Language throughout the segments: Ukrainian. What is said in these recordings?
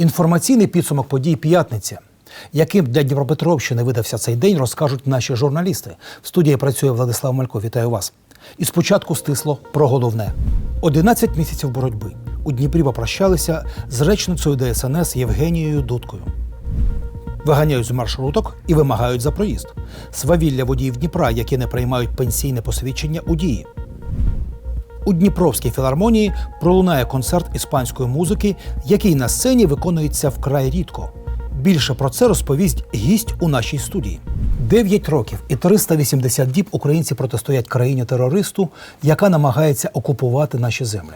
Інформаційний підсумок подій п'ятниця. Яким для Дніпропетровщини видався цей день, розкажуть наші журналісти. В студії працює Владислав Малько. Вітаю вас. І спочатку стисло про головне: 11 місяців боротьби. У Дніпрі попрощалися з речницею ДСНС Євгенією Дудкою. Виганяють з маршруток і вимагають за проїзд. Свавілля водіїв Дніпра, які не приймають пенсійне посвідчення у дії. У Дніпровській філармонії пролунає концерт іспанської музики, який на сцені виконується вкрай рідко. Більше про це розповість гість у нашій студії. Дев'ять років і 380 діб українці протистоять країні терористу, яка намагається окупувати наші землі.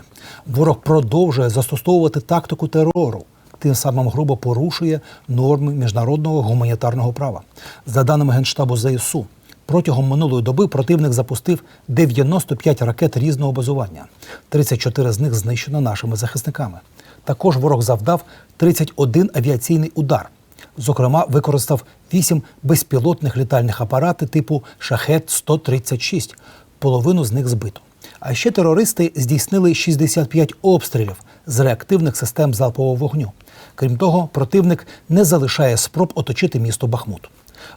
Ворог продовжує застосовувати тактику терору, тим самим грубо порушує норми міжнародного гуманітарного права. За даними генштабу ЗСУ, Протягом минулої доби противник запустив 95 ракет різного базування. 34 з них знищено нашими захисниками. Також ворог завдав 31 авіаційний удар. Зокрема, використав 8 безпілотних літальних апарати типу Шахет-136. Половину з них збито. А ще терористи здійснили 65 обстрілів з реактивних систем залпового вогню. Крім того, противник не залишає спроб оточити місто Бахмут.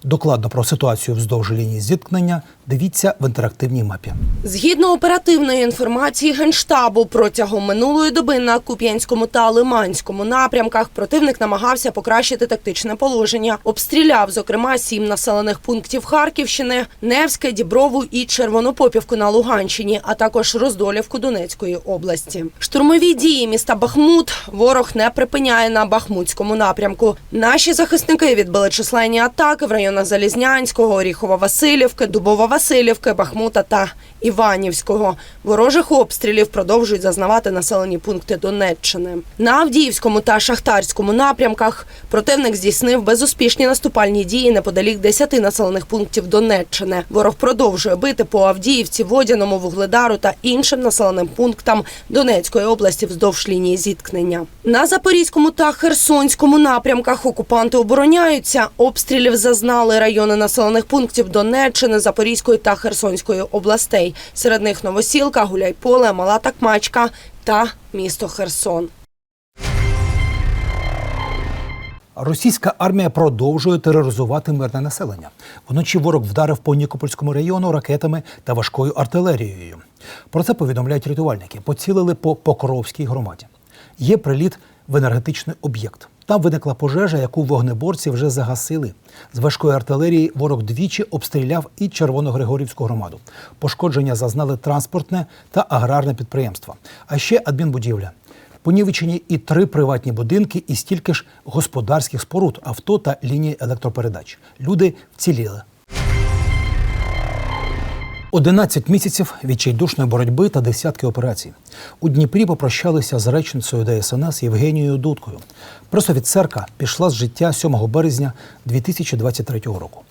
Докладно про ситуацію вздовж лінії зіткнення дивіться в інтерактивній мапі. Згідно оперативної інформації Генштабу, протягом минулої доби на Куп'янському та Лиманському напрямках противник намагався покращити тактичне положення. Обстріляв, зокрема, сім населених пунктів Харківщини, Невське, Діброву і Червонопопівку на Луганщині, а також Роздолівку Донецької області. Штурмові дії міста Бахмут ворог не припиняє на Бахмутському напрямку. Наші захисники відбили численні атаки в районах Залізнянського, Оріхова-Василівки, Дубова-Василівки, Бахмута та Іванівського. Ворожих обстрілів продовжують зазнавати населені пункти Донеччини. На Авдіївському та Шахтарському напрямках противник здійснив безуспішні наступальні дії неподалік 10 населених пунктів Донеччини. Ворог продовжує бити по Авдіївці, Водяному, Вугледару та іншим населеним пунктам Донецької області вздовж лінії зіткнення. На Запорізькому та Херсонському напрямках окупанти обороняються. Обстрілів зазнали райони населених пунктів Донеччини, Запорізької та Херсонської областей. Серед них Новосілка, Гуляйполе, Мала Такмачка та місто Херсон. Російська армія продовжує тероризувати мирне населення. Вночі ворог вдарив по Нікопольському району ракетами та важкою артилерією. Про це повідомляють рятувальники. Поцілили по Покровській громаді. Є приліт в енергетичний об'єкт. Там виникла пожежа, яку вогнеборці вже загасили. З важкої артилерії ворог двічі обстріляв і Червоногригорівську громаду. Пошкодження зазнали транспортне та аграрне підприємства, а ще адмінбудівля. Понівечені і три приватні будинки, і стільки ж господарських споруд, авто та лінії електропередач. Люди вціліли. 11 місяців відчайдушної боротьби та десятки операцій. У Дніпрі попрощалися з речницею ДСНС Євгенією Дудкою. Пресофіцерка пішла з життя 7 березня 2023 року.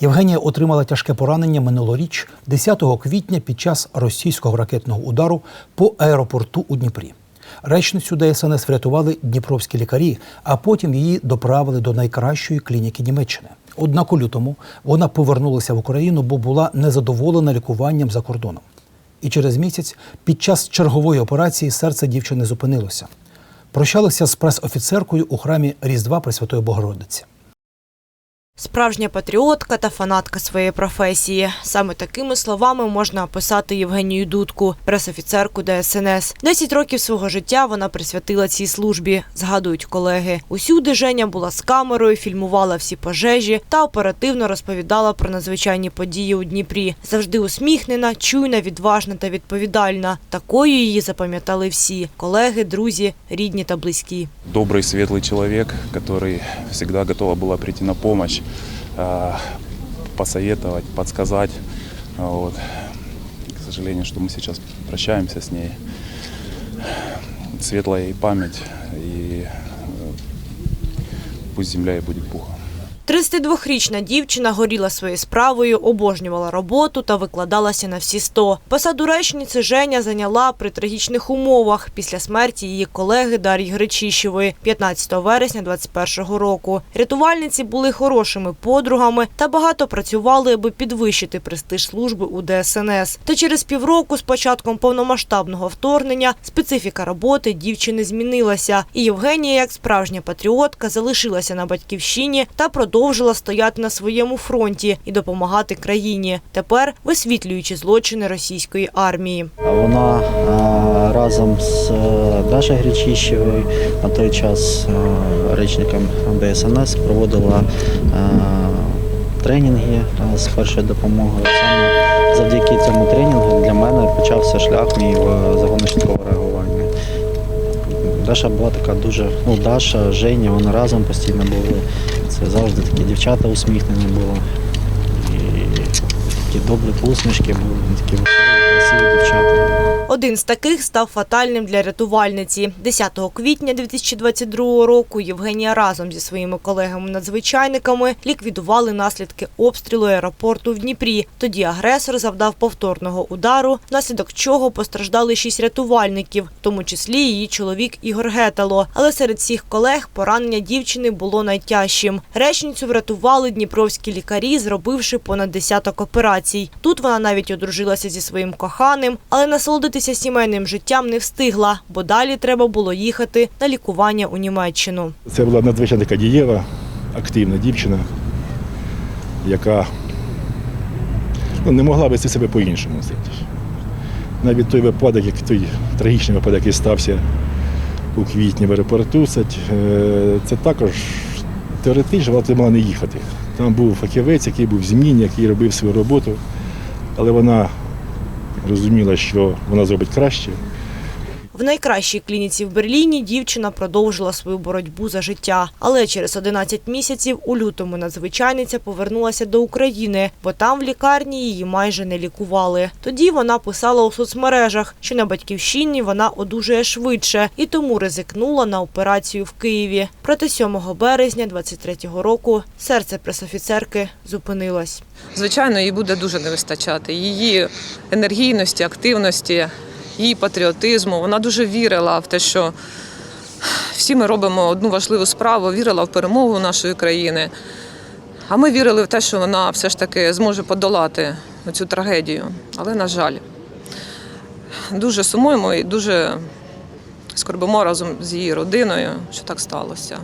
Євгенія отримала тяжке поранення минулоріч, 10 квітня, під час російського ракетного удару по аеропорту у Дніпрі. Речницю ДСНС врятували дніпровські лікарі, а потім її доправили до найкращої клініки Німеччини. Однак у лютому вона повернулася в Україну, бо була незадоволена лікуванням за кордоном. І через місяць, під час чергової операції, серце дівчини зупинилося. Прощалася з прес-офіцеркою у храмі Різдва Пресвятої Богородиці. Справжня патріотка та фанатка своєї професії. Саме такими словами можна описати Євгенію Дудку, пресофіцерку ДСНС. Десять років свого життя вона присвятила цій службі, згадують колеги. Усюди Женя була з камерою, фільмувала всі пожежі та оперативно розповідала про надзвичайні події у Дніпрі. Завжди усміхнена, чуйна, відважна та відповідальна. Такою її запам'ятали всі колеги, друзі, рідні та близькі. добрый, светлый человек, который всегда готова была прийти на помощь, э, посоветовать, подсказать. А Вот. К сожалению, что мы сейчас прощаемся с ней. Светлая ей память, и э, пусть земля ей будет пухом. 32-річна дівчина горіла своєю справою, обожнювала роботу та викладалася на всі сто. Посаду речниці Женя зайняла при трагічних умовах після смерті її колеги Дар'ї Гречищевої 15 вересня 21 року. Рятувальниці були хорошими подругами та багато працювали, аби підвищити престиж служби у ДСНС. Та через півроку з початком повномасштабного вторгнення специфіка роботи дівчини змінилася, і Євгенія, як справжня патріотка, залишилася на батьківщині та продовжила стояти на своєму фронті і допомагати країні. Тепер висвітлюючи злочини російської армії. Вона е, разом з е, Дашою Гречищевою на той час е, речником ДСНС проводила тренінги з першої допомоги. Саме завдяки цьому тренінгу для мене почався шлях мій в загонно-швидкого реагування. Даша була така дуже, ну Даша, Женя, вони разом постійно були. Це завжди такі дівчата усміхнені були. І такі добрі посмішки були, такі красиві дівчата. Один з таких став фатальним для рятувальниці. 10 квітня 2022 року Євгенія разом зі своїми колегами-надзвичайниками ліквідували наслідки обстрілу аеропорту в Дніпрі. Тоді агресор завдав повторного удару, внаслідок чого постраждали шість рятувальників, в тому числі її чоловік Ігор Гетало. Але серед всіх колег поранення дівчини було найтяжчим. Речницю врятували дніпровські лікарі, зробивши понад десяток операцій. Тут вона навіть одружилася зі своїм коханим, але насолодитися сімейним життям не встигла, бо далі треба було їхати на лікування у Німеччину. Це була надзвичайно дієва, активна дівчина, яка ну, не могла вести себе по-іншому. Навіть той випадок, як той трагічний випадок, який стався у квітні в аеропорту, це, е, також теоретично вона могла не їхати. Там був фахівець, який був в зміні, який робив свою роботу, але вона розуміла, що вона зробить краще. Найкращій клініці в Берліні дівчина продовжила свою боротьбу за життя. Але через 11 місяців у лютому надзвичайниця повернулася до України, бо там в лікарні її майже не лікували. Тоді вона писала у соцмережах, що на батьківщині вона одужує швидше і тому ризикнула на операцію в Києві. Проте 7 березня 23-го року серце пресофіцерки зупинилось. Звичайно, їй буде дуже не вистачати. Її енергійності, активності, її патріотизму. Вона дуже вірила в те, що всі ми робимо одну важливу справу, вірила в перемогу нашої країни. А ми вірили в те, що вона все ж таки зможе подолати цю трагедію. Але, на жаль, дуже сумуємо і дуже скорбимо разом з її родиною, що так сталося.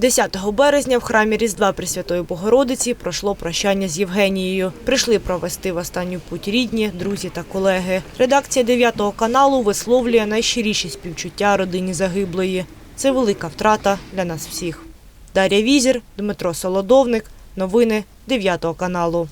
10 березня в храмі Різдва Пресвятої Богородиці пройшло прощання з Євгенією. Прийшли провести в останню путь рідні, друзі та колеги. Редакція 9 каналу висловлює найщиріші співчуття родині загиблої. Це велика втрата для нас всіх. Дар'я Візір, Дмитро Солодовник. Новини 9 каналу.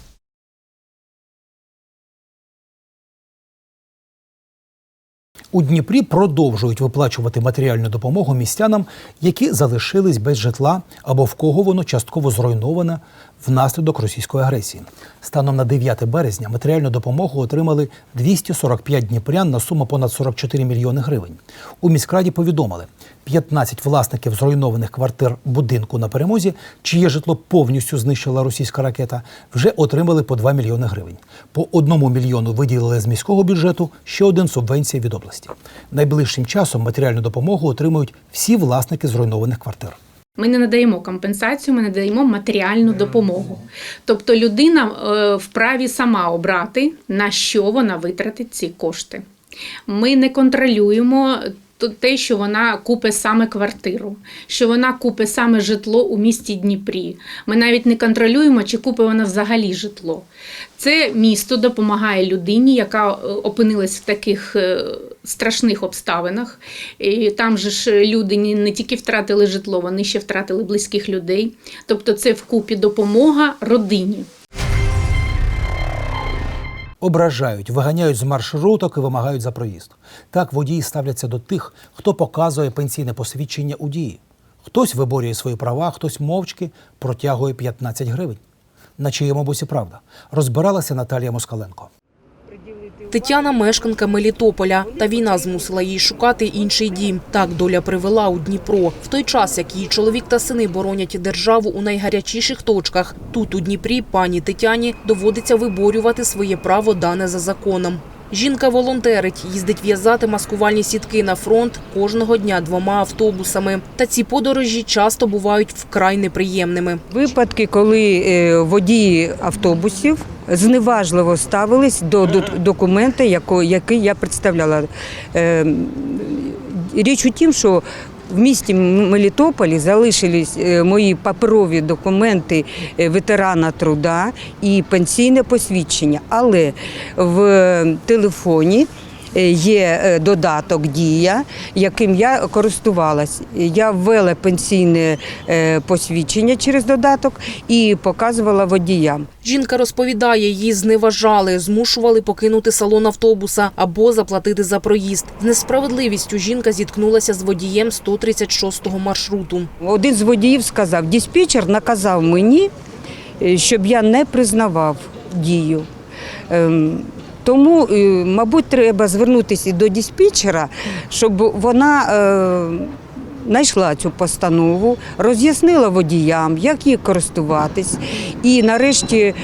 У Дніпрі продовжують виплачувати матеріальну допомогу містянам, які залишились без житла або в кого воно частково зруйноване внаслідок російської агресії. Станом на 9 березня матеріальну допомогу отримали 245 дніпрян на суму понад 44 мільйони гривень. У міськраді повідомили, 15 власників зруйнованих квартир будинку на перемозі, чиє житло повністю знищила російська ракета, вже отримали по 2 мільйони гривень. По одному мільйону виділили з міського бюджету, ще один субвенція від області. Найближчим часом матеріальну допомогу отримують всі власники зруйнованих квартир. Ми не надаємо компенсацію, ми надаємо матеріальну допомогу. Тобто людина е, вправі сама обрати, на що вона витратить ці кошти. Ми не контролюємо те, що вона купить саме квартиру, що вона купить саме житло у місті Дніпрі. Ми навіть не контролюємо, чи купить вона взагалі житло. Це місто допомагає людині, яка е, опинилась в таких е, страшних обставинах. І там же ж люди не не тільки втратили житло, вони ще втратили близьких людей. Тобто це вкупі допомога родині. Ображають, виганяють з маршруток і вимагають за проїзд. Так водії ставляться до тих, хто показує пенсійне посвідчення у дії. Хтось виборює свої права, хтось мовчки протягує 15 гривень. На чиєму боці правда? Розбиралася Наталія Москаленко. Тетяна мешканка Мелітополя, та війна змусила її шукати інший дім. Так доля привела у Дніпро. В той час, як її чоловік та сини боронять державу у найгарячіших точках, тут у Дніпрі пані Тетяні доводиться виборювати своє право дане за законом. Жінка волонтерить, їздить в'язати маскувальні сітки на фронт кожного дня двома автобусами. Та ці подорожі часто бувають вкрай неприємними. Випадки, коли е, водії автобусів зневажливо ставились до до- документа, який я представляла. Е, Річ у тім, що в місті Мелітополі залишились е, мої паперові документи е, ветерана труда і пенсійне посвідчення. Але в телефоні є е, додаток Дія, яким я користувалась. Я ввела пенсійне е, посвідчення через додаток і показувала водіям. Жінка розповідає, її зневажали, змушували покинути салон автобуса або заплатити за проїзд. З несправедливістю жінка зіткнулася з водієм 136-го маршруту. Один з водіїв сказав, диспетчер наказав мені, е, щоб я не признавав дію. Тому, е, мабуть, треба звернутися до диспетчера, щоб вона е, знайшла цю постанову, роз'яснила водіям, як її користуватись, і нарешті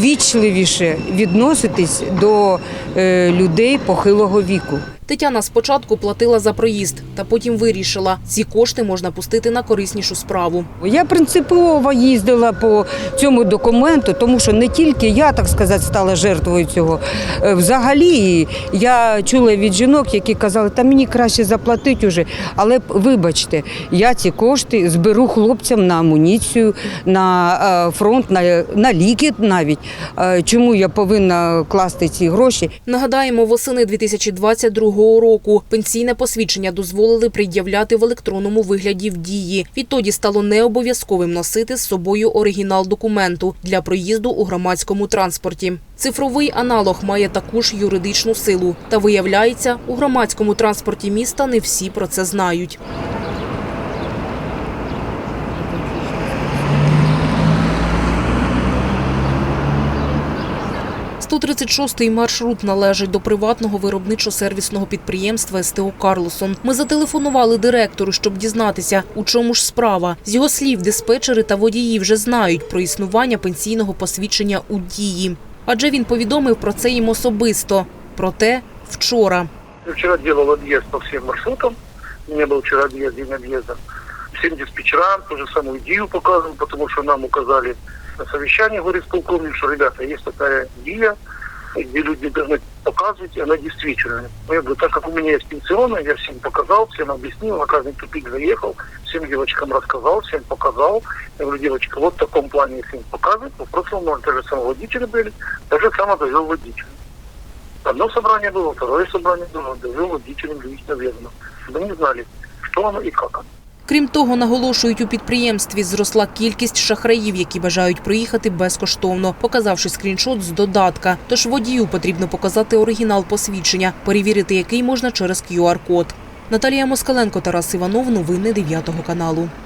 вічливіше відноситись до е, людей похилого віку. Тетяна спочатку платила за проїзд, та потім вирішила, ці кошти можна пустити на кориснішу справу. Я принципово їздила по цьому документу, тому що не тільки я, так сказати, стала жертвою цього. Е, Взагалі я чула від жінок, які казали, та мені краще заплатити уже. Але вибачте, я ці кошти зберу хлопцям на амуніцію, на е, фронт, на, на ліки навіть. Е, Чому я повинна класти ці гроші? Нагадаємо, восени 2022 року пенсійне посвідчення дозволили пред'являти в електронному вигляді в дії. Відтоді стало необов'язковим носити з собою оригінал документу для проїзду у громадському транспорті. Цифровий аналог має таку ж юридичну силу. Та виявляється, у громадському транспорті міста не всі про це знають. 136-й маршрут належить до приватного виробничо-сервісного підприємства СТО «Карлосон». Ми зателефонували директору, щоб дізнатися, у чому ж справа. З його слів, диспетчери та водії вже знають про існування пенсійного посвідчення у дії. Адже він повідомив про це їм особисто. Проте вчора. Я вчера делал объезд по всем маршрутам. У меня был вчера объезд, день объезда. Всем диспетчерам ту же самую идею показывал, потому что нам указали На совещании, говорит полковник, что, ребята, есть такая идея, где люди должны показывать, и она действительно. Ну, Я говорю, так как у меня есть пенсионная, я всем показал, всем объяснил, на каждый тупик заехал, всем девочкам рассказал, всем показал. Я говорю, девочка, вот в таком плане, если им показывать, то в прошлом, может, даже самые водители были, даже само довел водитель. Одно собрание было, второе собрание было, довел водителям лично верно. Чтобы они знали, что оно и как оно. Крім того, наголошують у підприємстві, зросла кількість шахраїв, які бажають проїхати безкоштовно, показавши скріншот з додатка. Тож водію потрібно показати оригінал посвідчення, перевірити який можна через QR-код. Наталія Москаленко, Тарас Іванов. Новини 9 каналу. –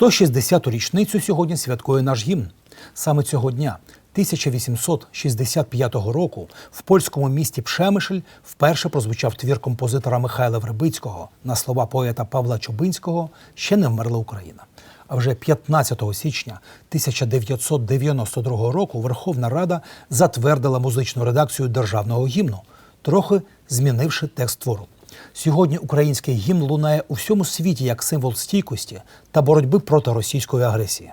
160-ту річницю сьогодні святкує наш гімн. Саме цього дня, 1865 року, в польському місті Пшемишль вперше прозвучав твір композитора Михайла Вербицького на слова поета Павла Чубинського «Ще не вмерла Україна». А вже 15 січня 1992 року Верховна Рада затвердила музичну редакцію державного гімну, трохи змінивши текст твору. Сьогодні український гімн лунає у всьому світі як символ стійкості та боротьби проти російської агресії.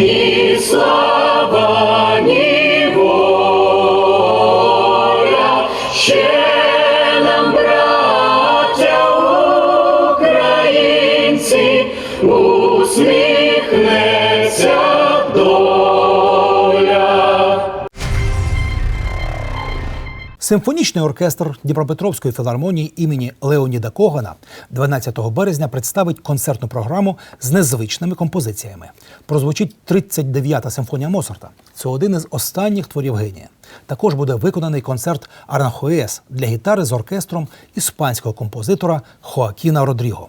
Ісус. Симфонічний оркестр Дніпропетровської філармонії імені Леоніда Когана 12 березня представить концертну програму з незвичними композиціями. Прозвучить 39-та симфонія Моцарта. Це один із останніх творів генія. Також буде виконаний концерт Аранхуес для гітари з оркестром іспанського композитора Хоакіна Родріго.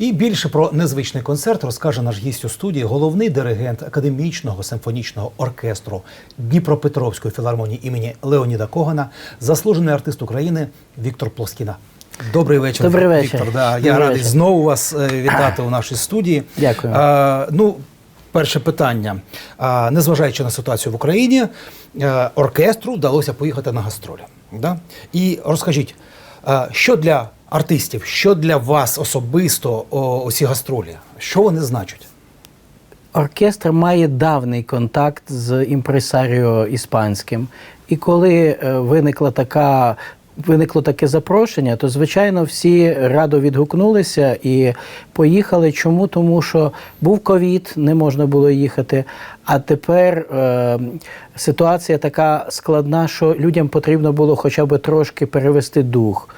І більше про незвичний концерт розкаже наш гість у студії, головний диригент академічного симфонічного оркестру Дніпропетровської філармонії імені Леоніда Когана, заслужений артист України Віктор Плоскіна. Добрий вечір, Добрий вечір. Віктор. Да, я радий вечір. знову вас е, вітати у нашій студії. Дякую. Е, ну, перше питання. Е, незважаючи на ситуацію в Україні, е, оркестру вдалося поїхати на гастролі. Да? І розкажіть, е, що для артистів, що для вас особисто о, гастролі? Що вони значать? Оркестр має давний контакт з імпресаріо іспанським. І коли е, виникла така. Виникло таке запрошення, то звичайно всі радо відгукнулися і поїхали. Чому? Тому що був ковід, не можна було їхати. А тепер е, ситуація така складна, що людям потрібно було хоча б трошки перевести дух.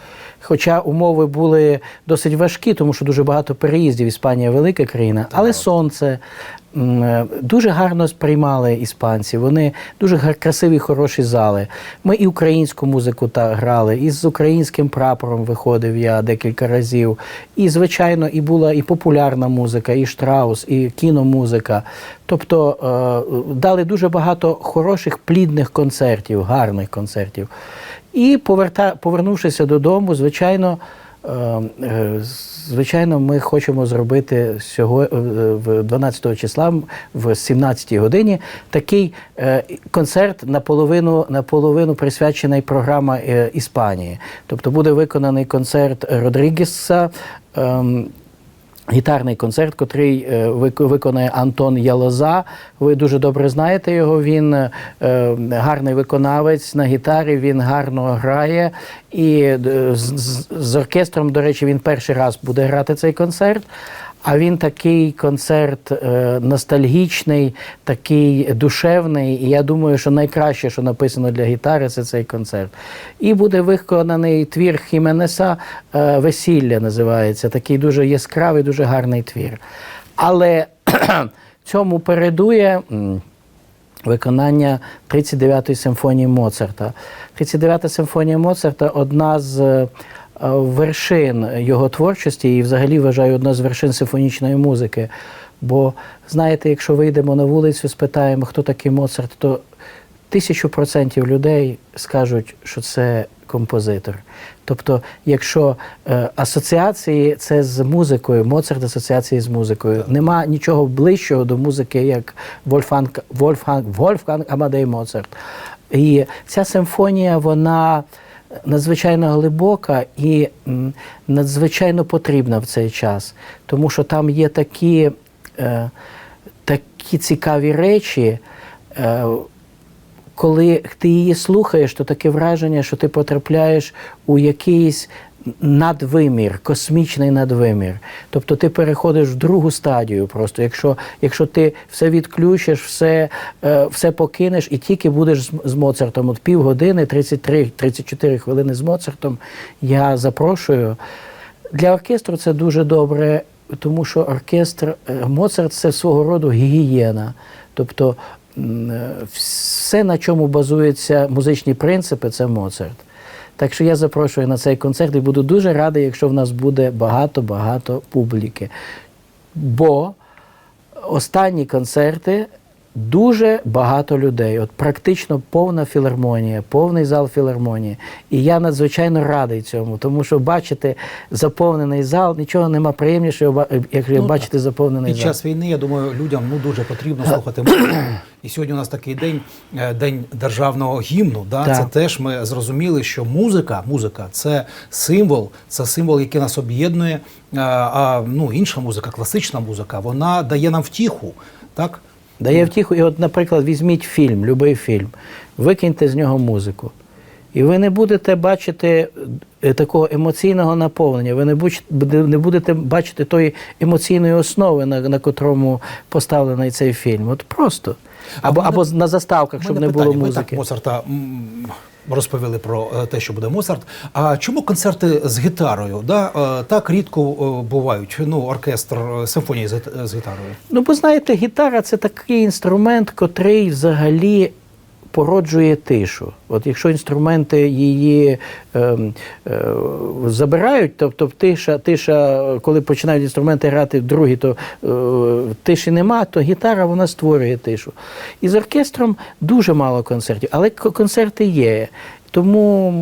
Хоча умови були досить важкі, тому що дуже багато переїздів. Іспанія велика країна, але сонце. Дуже гарно сприймали іспанці. Вони дуже красиві, хороші зали. Ми і українську музику та грали, і з українським прапором виходив я декілька разів. І, звичайно, і була і популярна музика, і штраус, і кіномузика. Тобто е, дали дуже багато хороших, плідних концертів, гарних концертів. І поверта, повернувшися додому, звичайно, е, е, звичайно, ми хочемо зробити сього, е, в 12 числа в 17 годині такий концерт наполовину, наполовину присвячений програма Іспанії. Тобто буде виконаний концерт Родрігеса. Гітарний концерт, котрий е, виконає Антон Ялоза. Ви дуже добре знаєте його. Він е, гарний виконавець на гітарі, він гарно грає. І е, з, з- з оркестром, до речі, він перший раз буде грати цей концерт. А він такий концерт е, ностальгічний, такий душевний. І я думаю, що найкраще, що написано для гітари, це цей концерт. І буде виконаний твір Хіменеса е, Весілля називається. Такий дуже яскравий, дуже гарний твір. Але цьому передує. Виконання 39-ї симфонії Моцарта. 39-та симфонія Моцарта одна з вершин його творчості і взагалі вважаю одна з вершин симфонічної музики. Бо знаєте, якщо вийдемо на вулицю, спитаємо, хто такий Моцарт, то тисячу процентів людей скажуть, що це композитор. Тобто, якщо е, асоціації це з музикою, Моцарт асоціації з музикою, нема нічого ближчого до музики, як Вольфганг, Вольфганг, Вольфганг Амадей Моцарт. І ця симфонія, вона надзвичайно глибока і надзвичайно потрібна в цей час, тому що там є такі, е, такі цікаві речі. Е, коли ти її слухаєш, то таке враження, що ти потрапляєш у якийсь надвимір, космічний надвимір. Тобто ти переходиш в другу стадію. Просто якщо, якщо ти все відключиш, все, е, все покинеш і тільки будеш з, з Моцартом. От півгодини, 33-34 хвилини з Моцартом, я запрошую. Для оркестру це дуже добре, тому що оркестр е, Моцарт це свого роду гігієна. Тобто е, все, на чому базуються музичні принципи, це Моцарт. Так що я запрошую на цей концерт і буду дуже радий, якщо в нас буде багато-багато публіки. Бо останні концерти дуже багато людей. От практично повна філармонія, повний зал філармонії. І я надзвичайно радий цьому, тому що бачити заповнений зал, нічого нема приємнішого, як Ну, бачити заповнений Під зал. час війни, я думаю, людям ну, дуже потрібно слухати музику. І сьогодні у нас такий день, е, день державного гімну. Да? Так. Це теж ми зрозуміли, що музика, музика це символ, це символ, який нас об'єднує. А, а ну, інша музика, класична музика, вона дає нам втіху. Так? Дає втіху. І от, наприклад, візьміть фільм, будь-який фільм, викиньте з нього музику. І ви не будете бачити е, такого емоційного наповнення, ви не будете бачити тої емоційної основи, на, на котрому поставлений цей фільм. От просто. Або, мене- або на заставках, щоб не було питання. Ви музики. так Моцарта розповіли про е, те, що буде Моцарт. А чому концерти з гітарою? Да? Е, Так рідко е, бувають. Ну, оркестр симфонії з гітарою. Ну, бо знаєте, гітара це такий інструмент, котрий взагалі породжує тишу. От якщо інструменти її е, е, забирають, тобто тиша, тиша, коли починають інструменти грати другі, то е, тиші нема, то гітара вона створює тишу. І з оркестром дуже мало концертів, але концерти є. Тому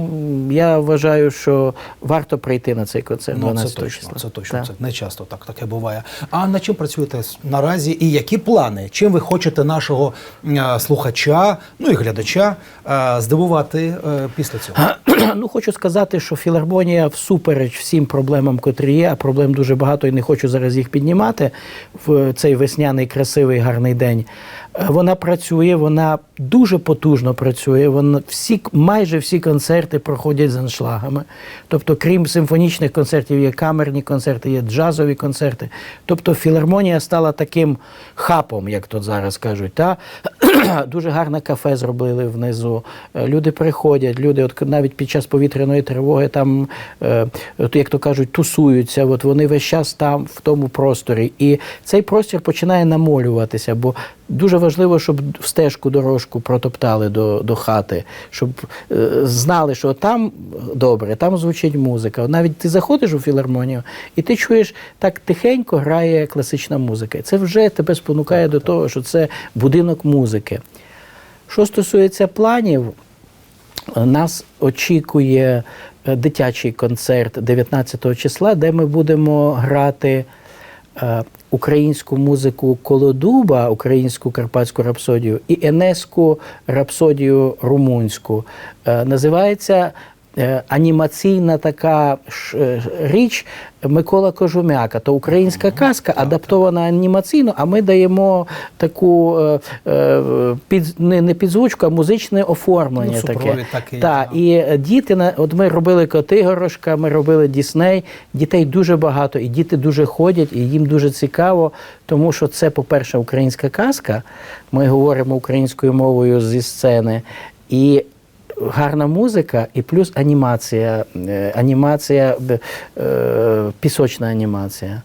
я вважаю, що варто прийти на цей концерт Ну, це точно, числа. це точно. Так. Це не часто так таке буває. А над чим працюєте наразі? І які плани? Чим ви хочете нашого е, слухача, ну і глядача е, здивувати е, після цього? Ну, хочу сказати, що філармонія всупереч всім проблемам, котрі є, а проблем дуже багато, і не хочу зараз їх піднімати в цей весняний, красивий, гарний день. Вона працює, вона дуже потужно працює. Вона всі, майже всі концерти проходять з аншлагами. Тобто, крім симфонічних концертів, є камерні концерти, є джазові концерти. Тобто філармонія стала таким хапом, як тут зараз кажуть. Та? Дуже гарне кафе зробили внизу. Е, Люди приходять, люди, от навіть під час повітряної тривоги, там, е, як то кажуть, тусуються. От вони весь час там, в тому просторі. І цей простір починає намолюватися, бо дуже важливо, щоб стежку дорожку протоптали до, до хати, щоб е, знали, що там добре, там звучить музика. Навіть ти заходиш у філармонію, і ти чуєш, так тихенько грає класична музика. Це вже тебе спонукає до того, що це будинок музики. Що стосується планів, нас очікує е, дитячий концерт 19 числа, де ми будемо грати українську музику Колодуба, українську карпатську рапсодію і енеску рапсодію румунську. Е, Називається е, анімаційна така е, річ Микола Кожумяка. То українська казка, адаптована анімаційно, а ми даємо таку е, е, під, не, не підзвучку, а музичне оформлення. Ну, таке. такий, Та, так. і е, діти, от ми робили коти горошка, ми робили Дісней. Дітей дуже багато, і діти дуже ходять, і їм дуже цікаво, тому що це, по-перше, українська казка. Ми говоримо українською мовою зі сцени. І гарна музика, і плюс анімація, е, анімація, е, пісочна анімація.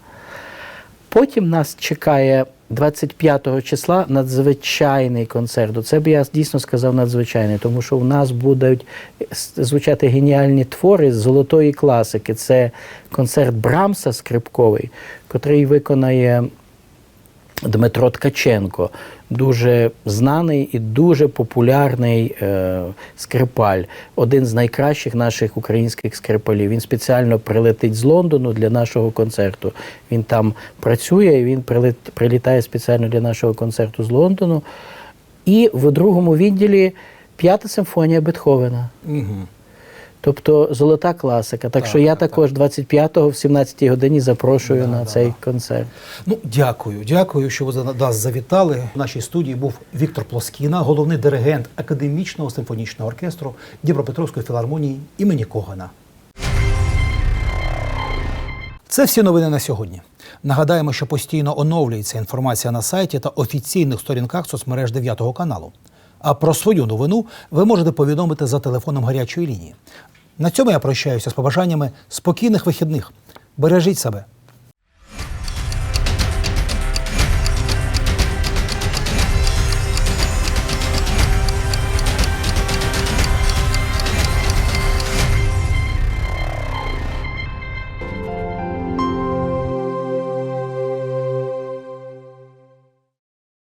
Потім нас чекає 25 числа надзвичайний концерт. Це б я дійсно сказав надзвичайний, тому що в нас будуть звучати геніальні твори з золотої класики. Це концерт Брамса скрипковий, котрий виконає Дмитро Ткаченко, дуже знаний і дуже популярний е, скрипаль, один з найкращих наших українських скрипалів. Він спеціально прилетить з Лондону для нашого концерту. Він там працює, і він прилет, прилітає спеціально для нашого концерту з Лондону. І в другому відділі п'ята симфонія Бетховена. Угу. Тобто золота класика. Так, Так, що я так, також 25-го в 17 годині запрошую Да, на да, цей да. концерт. Ну, дякую, дякую, що ви за нас завітали. В нашій студії був Віктор Плоскіна, головний диригент академічного симфонічного оркестру Дніпропетровської філармонії імені Когана. Це всі новини на сьогодні. Нагадаємо, що постійно оновлюється інформація на сайті та офіційних сторінках соцмереж 9 каналу. А про свою новину ви можете повідомити за телефоном гарячої лінії. На цьому я прощаюся з побажаннями спокійних вихідних. Бережіть себе.